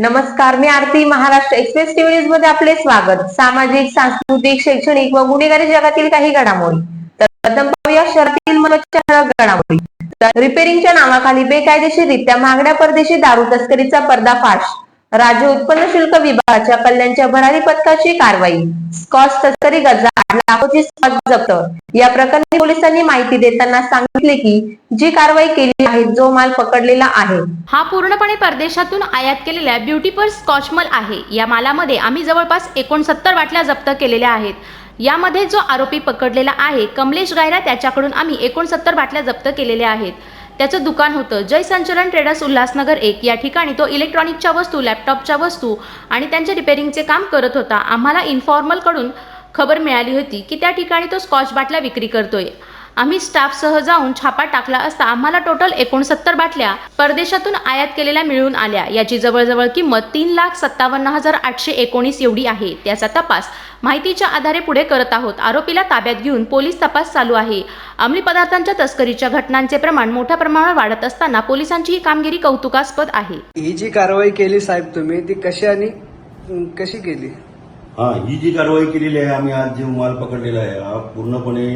नमस्कार मी Aarti Maharashtra express TV न्यूजमध्ये आपले स्वागत. सामाजिक सांस्कृतिक शैक्षणिक व गुन्हेगारी जगातील काही घडामोडी. तर प्रथम पाहूया शहरातील महत्त्वाच्या घडामोडी. तर रिपेरिंगच्या नावाखाली बेकायदेशीररित्या महागड्या परदेशी दारू तस्करीचा पर्दाफाश. राज्य उत्पन्न शुल्क विभागाच्या कल्याणच्या भरारी पथकाची कारवाई. स्कॉच तस्करी गजा लाखोची स्कॉच जप्त. या प्रकरणी पोलिसांनी माहिती देताना सांगितले की जी कारवाई केली आहे जो माल पकडलेला आहे. हा पूर्णपणे परदेशातून आयात केलेल्या ब्युटीपर स्कॉच मल आहे. या मालामध्ये आम्ही जवळपास एकोणसत्तर बाटल्या जप्त केलेल्या आहेत. यामध्ये जो आरोपी पकडलेला आहे कमलेश गायरा त्याच्याकडून आम्ही एकोणसत्तर बाटल्या जप्त केलेल्या आहेत. त्याचं दुकान होतं. जय संचलन ट्रेडर्स उल्हासनगर एक. या ठिकाणी तो इलेक्ट्रॉनिकच्या वस्तू लॅपटॉपच्या वस्तू आणि त्यांच्या रिपेरिंगचे काम करत होता. आम्हाला इन्फॉर्मलकडून खबर मिळाली होती की त्या ठिकाणी तो स्कॉच बाटल्या विक्री करतोय. आम्ही स्टाफसह जाऊन छापा टाकला असता आम्हाला टोटल एकोणसत्तर बाटल्या परदेशातून आयात केलेल्या मिळून आल्या. याची जवळजवळ किंमत तीन लाख सत्तावन्न हजार आठशे एकोणीस एवढी आहे. त्याचा तपास माहितीच्या आधारे पुढे करत आहोत. आरोपीला ताब्यात घेऊन पोलीस तपास चालू आहे. अंमली पदार्थांच्या तस्करीच्या घटनांचे प्रमाण मोठ्या प्रमाणावर वाढत असताना पोलिसांची ही कामगिरी कौतुकास्पद आहे. ही जी कारवाई केली साहेब तुम्ही ती कशी आणि कशी केली? हा ही जी कारवाई केलेली आहे आम्ही आज जे माल पकडलेला आहे हा पूर्णपणे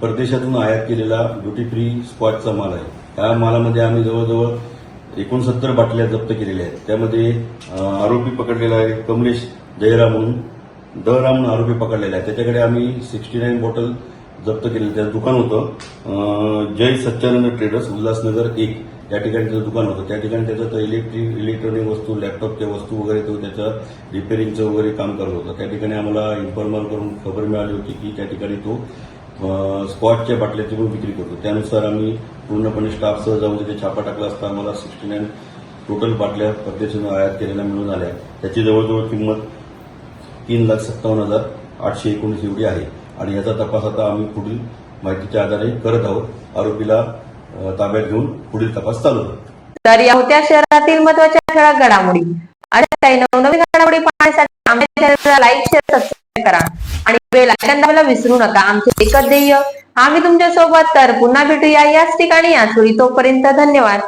परदेशातून आयात केलेला ड्युटी फ्री स्कॉचचा माल आहे. या मालामध्ये आम्ही जवळजवळ एकोणसत्तर बाटल्या जप्त केलेल्या आहेत. त्यामध्ये आरोपी पकडलेला आहे कमलेश जयराम म्हणून. द राम म्हणून आरोपी पकडलेला आहे. त्याच्याकडे आम्ही सिक्स्टी नाईन बॉटल जप्त केलेलं त्याचं दुकान होतं जय सच्चानंद ट्रेडर्स उल्हासनगर एक. या ठिकाणी त्याचं दुकान होतं. त्या ठिकाणी त्याचं तर इलेक्ट्रिक इलेक्ट्रॉनिक वस्तू लॅपटॉपच्या वस्तू वगैरे तो त्याचं रिपेरिंगचं वगैरे काम करत होता. त्या ठिकाणी आम्हाला इन्फॉर्मल करून खबर मिळाली होती की त्या ठिकाणी तो स्कॉचच्या बाटल्याची पण विक्री करतो. त्यानुसार आम्ही पूर्णपणे स्टाफसह जाऊन तिथे छापा टाकला असता आम्हाला सिक्स्टी नाईन टोटल बाटल्या परदेशातून आयात केलेल्या मिळून आल्या. त्याची जवळजवळ किंमत तीन लाख सत्तावन्न हजार आठशे एकोणीस एवढी आहे. आणि याचा तपास आता आम्ही पुढील माहितीच्या आधारे करत आहोत. आरोपीला ताब्यात घेऊन पुढील तपास चालू तर या होत्या शहरातील महत्त्वाच्या ठळक घडामोडी. आणि काही नवनवीन घडामोडी पाहण्यासाठी आमच्या चॅनलला लाईक शेअर सबस्क्राईब करा. आणि बेल दाबायला विसरू नका. आमचे एकच ध्येय आम्ही तुमच्यासोबत तर पुन्हा भेटूया याच ठिकाणी. याच वेळी तोपर्यंत धन्यवाद.